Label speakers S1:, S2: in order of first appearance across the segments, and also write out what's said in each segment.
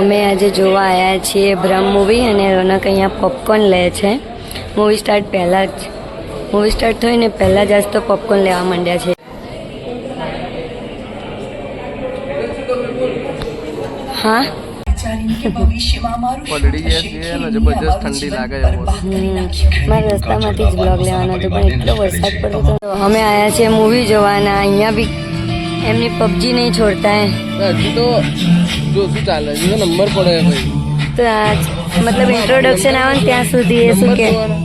S1: અમે આજે જોવા આવ્યા છીએ બ્રહ્મ મૂવી અને રોનક અહીંયા પોપકોર્ન લે છે. મૂવી સ્ટાર્ટ પહેલાં જ મૂવી સ્ટાર્ટ થઈને પહેલાં જ આજ તો પોપકોર્ન લેવા માંડ્યા છે. હા? મારા રસ્તામાંથી જ બ્લોગ લેવાનો હતો પણ એટલો વરસાદ પડતો હતો અમે આવ્યા છીએ મૂવી જોવાના અહીંયા બી એમની પબજી નહીં છોડતા હે
S2: હજી તો જો શું ચાલે છે નંબર પડે ભાઈ
S1: તો આ જ- મતલબ ઇન્ટ્રોડક્શન આવે ને ત્યાં સુધી એ શું
S2: નંબર
S1: કે
S2: જોવાનો.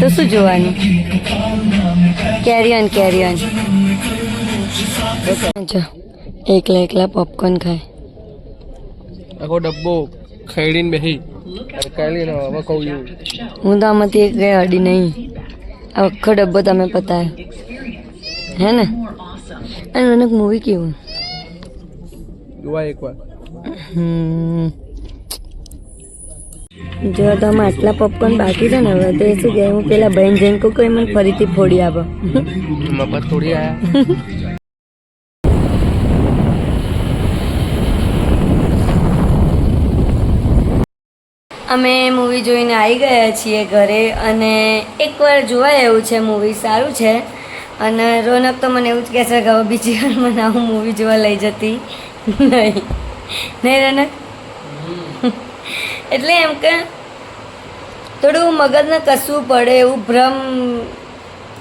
S1: તો શું જોવાનું કેરી ઓન કેરી ઓન જો એકલા એકલા પોપકોર્ન ખાય
S2: આખો ડબ્બો ખેડીને બેસી કાઢીને હવે કહું છું
S1: હું તો આમાંથી એક ગઈ અડી નહીં આ આખો ડબ્બો તમે પતાયો હે ને અને મને મૂવી કેવું
S2: જોવા એકવાર
S1: હમ. જો તમે આટલા પોપકોર્ન બાકી છે ને હવે તો એ શું કહે હું પેલા બહેન જઈને કહું કે મને ફરીથી ફોડી આપો
S2: મફત થોડી આયા
S1: અમે મૂવી જોઈને આવી ગયા છીએ ઘરે અને એકવાર જોવા એવું છે મૂવી સારું છે. અને રોનક તો મને એવું જ કહે છે કે હવે બીજી વાર મને આવું મૂવી જોવા લઈ જતી નહીં. નહીં રોનક? એટલે એમ કે થોડું મગજને કસવું પડે એવું ભ્રમ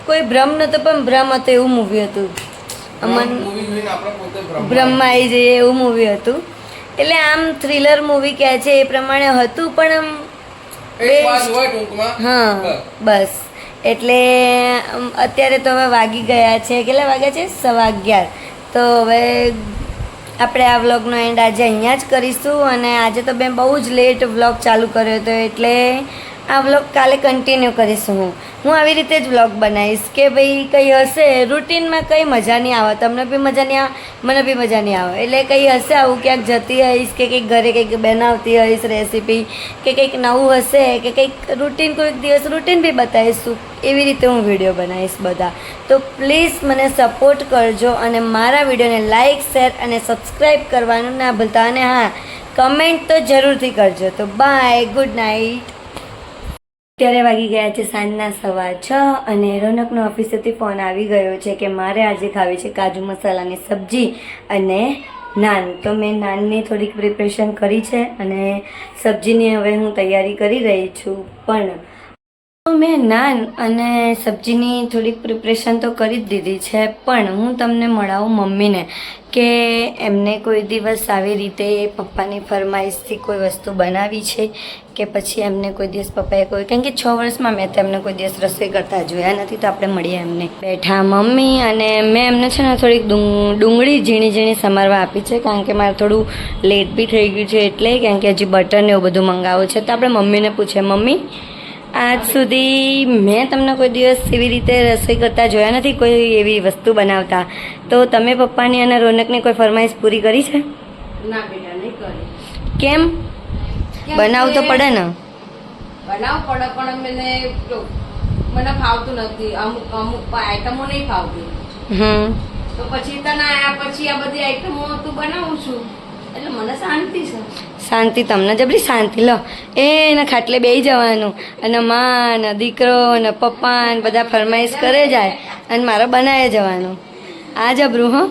S1: કોઈ ભ્રમ નતો પણ ભ્રમ હતો એવું મૂવી હતું. અમન બ્રહ્મા આવી જઈએ એવું મૂવી હતું. એટલે આમ થ્રિલર મૂવી કહે છે એ પ્રમાણે હતું પણ આમ હા બસ. એટલે અત્યારે તો હવે વાગી ગયા છે, કેટલા વાગ્યા છે? સવા અગિયાર. તો હવે આપણે આ વ્લોગનો એન્ડ આજે અહીંયા જ કરીશું અને આજે તો મેં બહુ જ લેટ વ્લોગ ચાલુ કર્યો હતો એટલે આ વ્લોગ કાલે કન્ટિન્યુ કરીશું હું. હું આવી રીતે જ વ્લોગ બનાવીશ કે ભાઈ કંઈ હશે રૂટીનમાં કંઈ મજા નહીં આવે, તમને બી મજા નહીં આવે, મને બી મજા નહીં આવે. એટલે કંઈ હશે, આવું ક્યાંક જતી હઈશ કે કંઈક ઘરે કંઈક બનાવતી હઈશ રેસીપી કે કંઈક નવું હશે, કે કંઈક રૂટીન કોઈક દિવસ રૂટીન બી બતાવીશું. એવી રીતે હું વીડિયો બનાવીશ બધા. તો પ્લીઝ મને સપોર્ટ કરજો અને મારા વિડીયોને લાઇક શેર અને સબસ્ક્રાઈબ કરવાનું ના ભૂલતા. અને હા કમેન્ટ તો જરૂરથી કરજો. તો બાય ગુડ નાઇટ અત્યારે વાગી ગયા છે સાંજના સવા છ અને રોનકનો ઓફિસેથી ફોન આવી ગયો છે કે મારે આજે ખાવી છે કાજુ મસાલાની સબ્જી અને નાન. તો મેં નાનની થોડીક પ્રિપરેશન કરી છે અને સબ્જીની હવે હું તૈયારી કરી રહી છું. પણ મેં નાન અને સબ્જીની થોડીક પ્રિપરેશન તો કરી જ દીધી છે, પણ હું તમને મળાવું મમ્મીને કે એમને કોઈ દિવસ આવી રીતે પપ્પાની ફરમાઈશથી કોઈ વસ્તુ બનાવી છે કે પછી એમને કોઈ દિવસ પપ્પાએ કોઈ કારણ કે છ વર્ષમાં મેં તેમને કોઈ દિવસ રસોઈ કરતા જોયા નથી તો આપણે મળીએ એમને. બેઠા મમ્મી અને મેં એમને છે ને થોડીક ડુંગળી ઝીણી ઝીણી સમારવા આપી છે, કારણ કે મારે થોડું લેટ બી થઈ ગયું છે એટલે કારણ કે હજી બટર ને એવું બધું મંગાવવું છે. તો આપણે મમ્મીને પૂછે મમ્મી આજ સુધી મેં તમને કોઈ દિવસ એવી રીતે રસોઈ કરતા જોયા નથી કોઈ એવી વસ્તુ બનાવતા. તો તમે પપ્પાની અને રોનકની કોઈ ફરમાઈશ પૂરી કરી છે?
S3: ના બેટા નહીં કરી.
S1: કેમ? બનાવવું તો પડે ને.
S3: બનાવ પડે પણ મને મને ફાવતું નથી. અમુક અમુક આઈટમો નહીં ફાવતી.
S1: હમ.
S3: તો પછી તને આયા પછી આ બધી આઈટમો તું બનાવું છું? એટલે મને શાંતિ છે.
S1: શાંતિ તમને જબરી શાંતિ. લો એના ખાટલે બેસી જવાનું. અને માં ને દીકરો ને પપ્પા ને બધા ફરમાઈશ કરે જાય અને મારો બનાવી જવાનું. આ જબરું હો.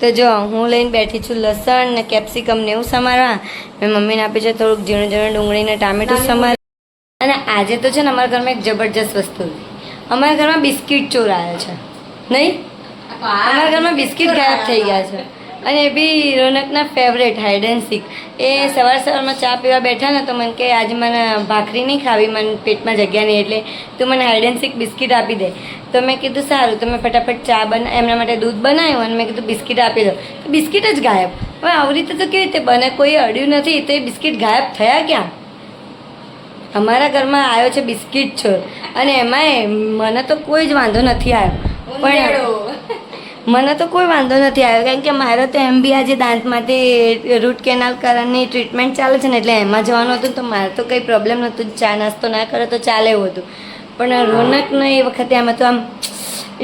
S1: તો જો હું લઈને બેઠી છું લસણ ને કેપ્સિકમ ને એવું સમારવા. મેં મમ્મીને આપી છે થોડુંક ઝીણું ઝીણું ડુંગળી ને ટામેટું સમાર અને આજે તો છે ને અમારા ઘરમાં એક જબરજસ્ત વસ્તુ. અમારા ઘરમાં બિસ્કિટ ચોર આવ્યા છે. નહીં? અમારા ઘરમાં બિસ્કિટ ગાયબ થઈ ગયા છે. અને એ બી રોનકના ફેવરેટ હાઈડ એન્ડ સીક એ સવાર સવારમાં ચા પીવા બેઠા ને તો મને કે આજે મને ભાખરી નહીં ખાવી મને પેટમાં જગ્યા નહીં એટલે તું મને હાઈડ એન્ડ સીક બિસ્કિટ આપી દે. તો મેં કીધું સારું તો મેં ફટાફટ ચા બના એમના માટે દૂધ બનાવ્યું અને મેં કીધું બિસ્કિટ આપી દો. તો બિસ્કિટ જ ગાયબ. હવે આવી રીતે તો કેવી રીતે બને? કોઈ અડ્યું નથી તો એ બિસ્કિટ ગાયબ થયા ક્યાં? અમારા ઘરમાં આવ્યો છે બિસ્કિટ છોર અને એમાંય મને તો કોઈ જ વાંધો નથી આવ્યો. પણ મને તો કોઈ વાંધો નથી આવ્યો, કારણ કે મારે તો એમ બી આજે દાંત માટે રૂટ કેનાલ કરવાની ટ્રીટમેન્ટ ચાલે છે ને, એટલે એમાં જવાનું હતું તો મારે તો કંઈ પ્રોબ્લેમ નહોતું. ચા નાસ્તો ના કરે તો ચાલે એવું હતું. પણ રોનકને એ વખતે આમાં તો આમ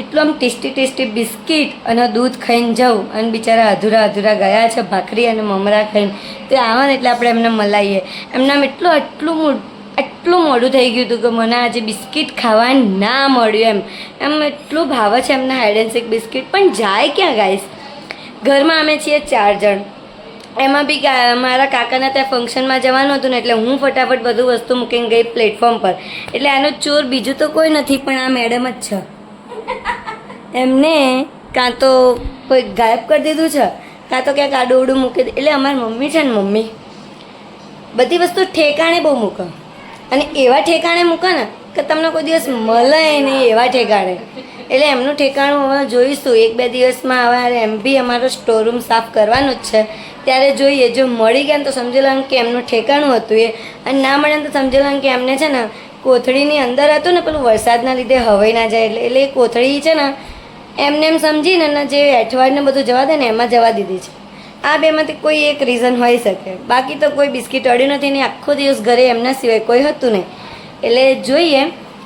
S1: એટલું આમ ટેસ્ટી ટેસ્ટી બિસ્કિટ અને દૂધ ખાઈને જાઉં અને બિચારા અધૂરા અધૂરા ગયા છે ભાખરી અને મમરા ખાઈને. તે આવે ને એટલે આપણે એમને મલાઈએ. એમને આમ એટલું આટલું મોડું એટલું મોડું થઈ ગયું હતું કે મને આજે બિસ્કિટ ખાવા ના મળ્યું એમ. એમ એટલું ભાવે છે એમના હાઈડ એન્ડ શેક બિસ્કિટ. પણ જાય ક્યાં ગાઈસ ઘરમાં અમે છીએ ચાર જણ. એમાં બી મારા કાકાના ત્યાં ફંક્શનમાં જવાનું હતું ને એટલે હું ફટાફટ બધું વસ્તુ મૂકીને ગઈ પ્લેટફોર્મ પર. એટલે આનો ચોર બીજું તો કોઈ નથી, પણ આ મેડમ જ છે. એમને કાં તો કોઈ ગાયબ કરી દીધું છે, કાં તો ક્યાંક આડું ઉડું મૂકી એટલે અમારી મમ્મી છે ને મમ્મી, બધી વસ્તુ ઠેકાણે બહુ મૂકે. અને એવા ઠેકાણે મૂકો ને કે તમને કોઈ દિવસ મળે નહીં એવા ઠેકાણે. એટલે એમનું ઠેકાણું હવે જોઈશું. એક બે દિવસમાં હવે એમ બી અમારો સ્ટોરરૂમ સાફ કરવાનો જ છે. ત્યારે જોઈએ, જો મળી ગયા તો સમજી લો કે એમનું ઠેકાણું હતું એ. અને ના મળે તો સમજી લો કે એમને છે ને કોથળીની અંદર હતું ને પેલું વરસાદના લીધે હવાઈ ના જાય એટલે એટલે એ કોથળી છે ને એમને એમ સમજીને જે એઠવાડને બધું જવા દે ને એમાં જવા દીધી છે. આ બેમાંથી કોઈ એક રીઝન હોઈ શકે. બાકી તો કોઈ બિસ્કિટ અડ્યું નથી ને આખો દિવસ ઘરે એમના સિવાય કોઈ હતું નહીં. એટલે જોઈએ,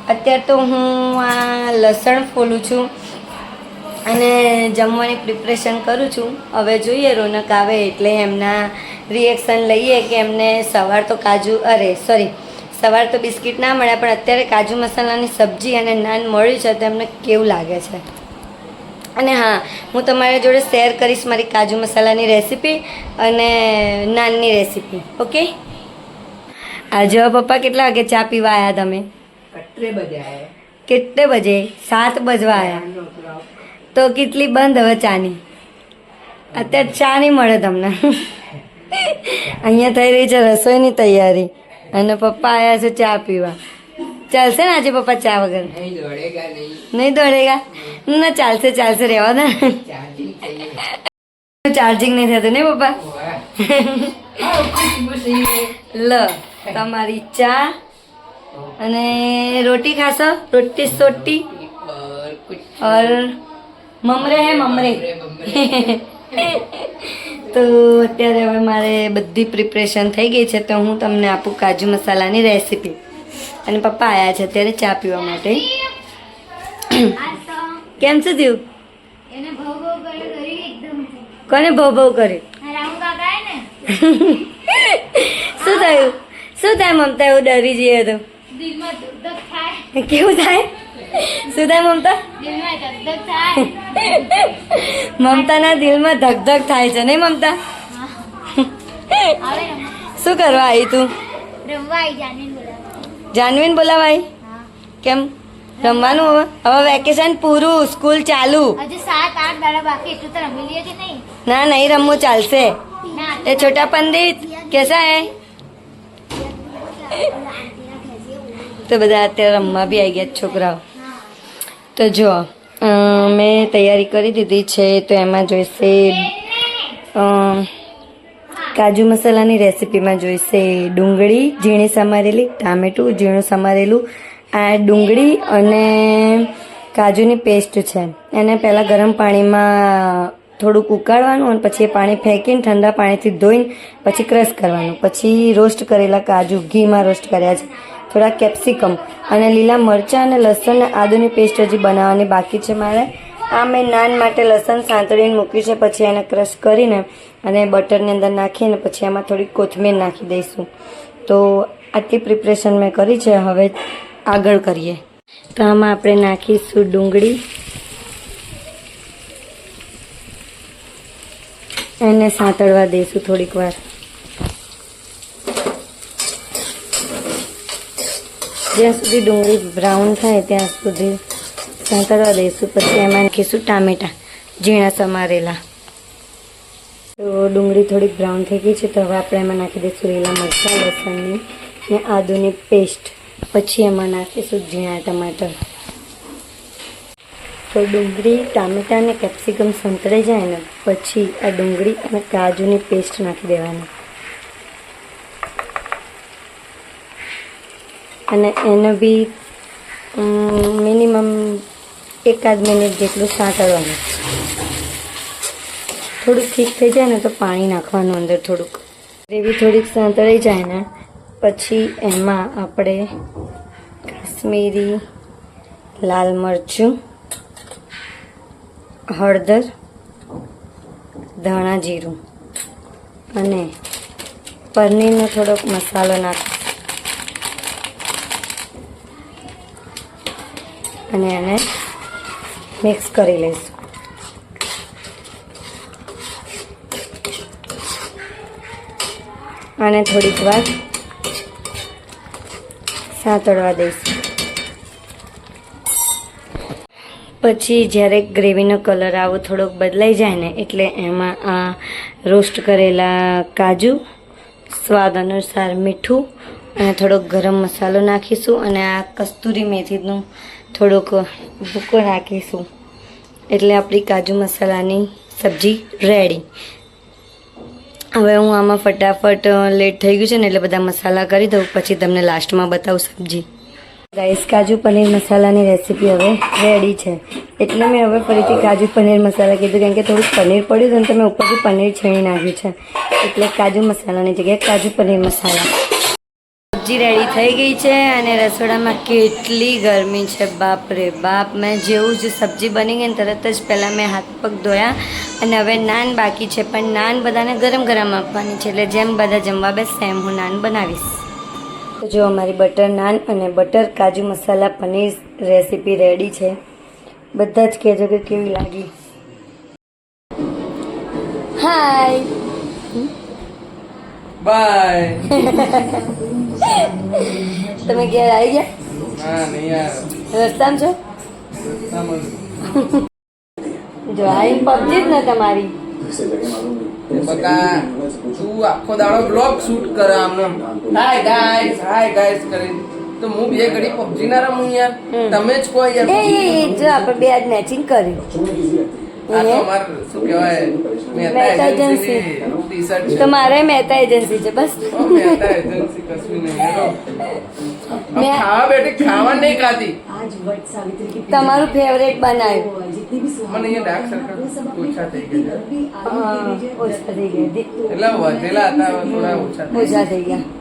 S1: અત્યારે તો હું આ લસણ ફોલું છું અને જમવાની પ્રિપરેશન કરું છું. હવે જોઈએ રોનક આવે એટલે એમના રિએક્શન લઈએ કે એમને સવાર તો કાજુ, અરે સોરી સવાર તો બિસ્કિટ ના મળ્યા પણ અત્યારે કાજુ મસાલાની સબ્જી અને નાન મળ્યું છે તો એમને કેવું લાગે છે? અને હા હું તમારા જોડે શેર કરીશ મારી કાજુ મસાલાની રેસીપી અને નાનની રેસીપી ઓકે આજે પપ્પા કેટલા વાગે ચા પીવા આવ્યા તમે? કેટલે બજે? સાત બજવા આવ્યા તો કેટલી બંધ હવે ચાની? અત્યારે ચા નહીં મળે તમને. અહીંયા થઈ રહી છે રસોઈની તૈયારી અને પપ્પા આવ્યા છે ચા પીવા. ચાલશે ને આજે પપ્પા ચા વગર?
S4: નહીં દોડેગા
S1: ના ચાલશે ચાલશે રહેવા દે
S4: ચાર્જિંગ
S1: નહીં થતું ને પપ્પા? લ તમારી ચા અને રોટી ખાશો? રોટી સોટી? ઓર મમરે હે મમરે? તો અત્યારે હવે મારે બધી પ્રિપરેશન થઈ ગઈ છે તો હું તમને આપું કાજુ મસાલાની રેસીપી અને પપ્પા આવ્યા છે અત્યારે ચા પીવા માટે. કેમ શું થયું કોને ભવ ભવ
S5: કરે?
S1: શું થયું? શું થાય મમતા એવું ડરી જઈએ તો? કેવું થાય? શું થાય મમતા? મમતાના દિલમાં ધક ધક થાય છે નહીં મમતા? શું કરવા આવી તું?
S5: રમવા આવી
S1: જાનવીન બોલાવાઈ
S5: હા
S1: કેમ? રમવાનું હવે? હવે વેકેશન પૂરું સ્કૂલ ચાલુ.
S5: હજુ સાત આઠ દાડા બાકી એટલું તો રમી લઈએ કે નહીં?
S1: ના નહીં રમવું ચાલશે.
S5: ના
S1: એ છોટા પંડિત કેસા હે? તો બધા અત્યારે રમવા બી આવી ગયા છોકરાઓ. તો જો અ, મેં તૈયારી કરી દીધી છે તો એમાં જોઈશે અ, કાજુ મસાલાની રેસીપીમાં જોઈશે ડુંગળી, ઝીણી સમારેલી, ટામેટું, ઝીણું સમારેલું. આ ડુંગળી અને કાજુની પેસ્ટ છે. એને પહેલાં ગરમ પાણીમાં થોડુંક ઉકાળવાનું અને પછી એ પાણી ફેંકીને ઠંડા પાણીથી ધોઈને પછી ક્રશ કરવાનું. પછી રોસ્ટ કરેલા કાજુ, ઘીમાં રોસ્ટ કર્યા છે. થોડા કેપ્સિકમ અને લીલા મરચાં અને લસણ અને આદુની પેસ્ટ હજી બનાવવાની બાકી છે મારે. આ મેં નાન માટે લસણ સાંતળીને મૂક્યું છે. પછી એને ક્રશ કરીને અને બટરની અંદર નાખીને પછી એમાં થોડી કોથમીર નાખી દઈશું. તો આટલી પ્રિપરેશન મેં કરી છે, હવે આગળ કરીએ. તો આમાં આપણે નાખીશું ડુંગળી. એને સાંતળવા દઈશું થોડીક વાર. જ્યાં સુધી ડુંગળી બ્રાઉન થાય ત્યાં સુધી સાંતળવા દઈશું. પછી એમાં નાખીશું ટામેટાં, ઝીણા સમારેલા. તો ડુંગળી થોડીક બ્રાઉન થઈ ગઈ છે તો હવે આપણે એમાં નાખી દઈશું લીલા મરચાં, લસણની ને આદુની પેસ્ટ. પછી એમાં નાખીશું ઝીણા ટમાટર. તો ડુંગળી, ટામેટાં અને કેપ્સિકમ સંતળાઈ જાય ને પછી આ ડુંગળી અને કાજુની પેસ્ટ નાખી દેવાની. અને એને બી મિનિમમ એકાદ મિનિટ જેટલું સાંતળવાનું થોડુંક ઠીક થઈ જાય ને તો પાણી નાખવાનું અંદર થોડુંક. ગ્રેવી થોડીક સાંતળાઈ જાય ને, પછી એમાં આપણે કાશ્મીરી, લાલ મરચું, હળદર, ધાણા જીરું અને પનીરનો થોડોક મસાલો નાખ અને એને મિક્સ કરી લઈશું. અને થોડીક વાર સાતળવા દઈશું. પછી જ્યારે ગ્રેવીનો કલર આવો થોડોક બદલાઈ જાય ને એટલે એમાં આ રોસ્ટ કરેલા કાજુ, સ્વાદ અનુસાર મીઠું અને થોડોક ગરમ મસાલો નાખીશું અને આ કસ્તુરી મેથીનું થોડોક ભૂકો નાખીશું. એટલે આપણી કાજુ મસાલાની સબ્જી રેડી હવે હું આમાં ફટાફટ લેટ થઈ ગયું છે ને એટલે બધા મસાલા કરી દઉં, પછી તમને લાસ્ટમાં બતાવું સબ્જી. રાઈસ કાજુ, પનીર મસાલાની રેસીપી હવે રેડી છે. એટલે મેં હવે ફરીથી કાજુ, પનીર મસાલા કીધું, કેમ કે થોડુંક પનીર પડ્યું હતું ને તો મેં ઉપરથી પનીર છીણી નાખ્યું છે. એટલે કાજુ મસાલાની જગ્યાએ કાજુ, પનીર મસાલા. સબ્જી રેડી થઈ ગઈ છે અને રસોડામાં કેટલી ગરમી છે બાપ રે બાપ. મેં જેવું જ સબ્જી બની ગઈ ને તરત જ પહેલાં મેં હાથ પગ ધોયા અને હવે નાન બાકી છે પણ નાન બધાને ગરમ ગરમ આપવાની છે એટલે જેમ બધા જમવા બેસશે એમ હું નાન બનાવીશ. તો જો અમારી બટર નાન અને butter kaju masala paneer recipe ready છે. બધા જ કહેજો કે કેવી લાગી. હાય
S2: બાય
S1: તમે ઘેર આવી ગયા? રસ્તામાં છો. જો. આ પબજી જ ને તમારી.
S2: બકા તું આખો દાડો બ્લોગ શૂટ કરે આમને હાય ગાઈસ હાય ગાઈસ કરી તો હું બે ઘડી પબજી ના રમું યાર. તમે જ કોઈ યાર
S1: એ જો આપણે બે આજ મેચિંગ કર્યું.
S2: આ તો શું કહેવાય
S1: મહેતા એજન્સી.
S2: છે.
S1: મારે મહેતા એજન્સી છે બસ. તમારું ફેવરેટ બનાવ્યું
S2: મને ડાર્ક સર્કલ ઓછા થઈ ગયા.
S1: ઓછા થઈ ગયા.
S2: એટલે વધેલા હતા થોડા ઓછા
S1: ઓછા થઈ ગયા.
S2: ગયા.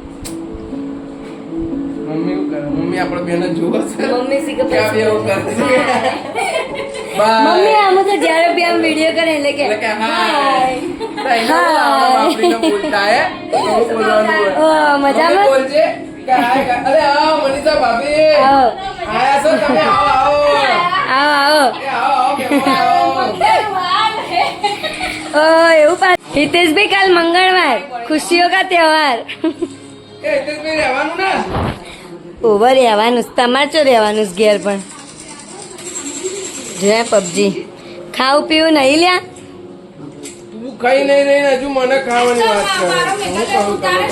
S2: મમ્મી મમ્મી આપણે બેને જુઓ
S1: મમ્મી શીખે મમ્મી આમ તો જ્યારે બી આમ વીડિયો કરે એટલે કે
S2: હાય.
S1: હાય મજામાં?
S2: બોલજે અરે આવો મનીષા ભાભી. આયા છો તમે? આવો આવો.
S1: આવો આવો.
S2: એ આવો આવો મહેમાન આવો.
S1: ઓ એવું પાછું હિતેશભાઈ કાલ મંગળવાર ખુશીઓ કા તહેવાર? ઓવર રહેવાનું. તમારે ચો રહેવાનું ઘેર પણ? જોયા પબજી. ખાવું પીવું નહીં લ્યા?
S2: તું ખાઈ નહીં રહી હજુ મને ખાવાની વાત કરે. હું કહું તને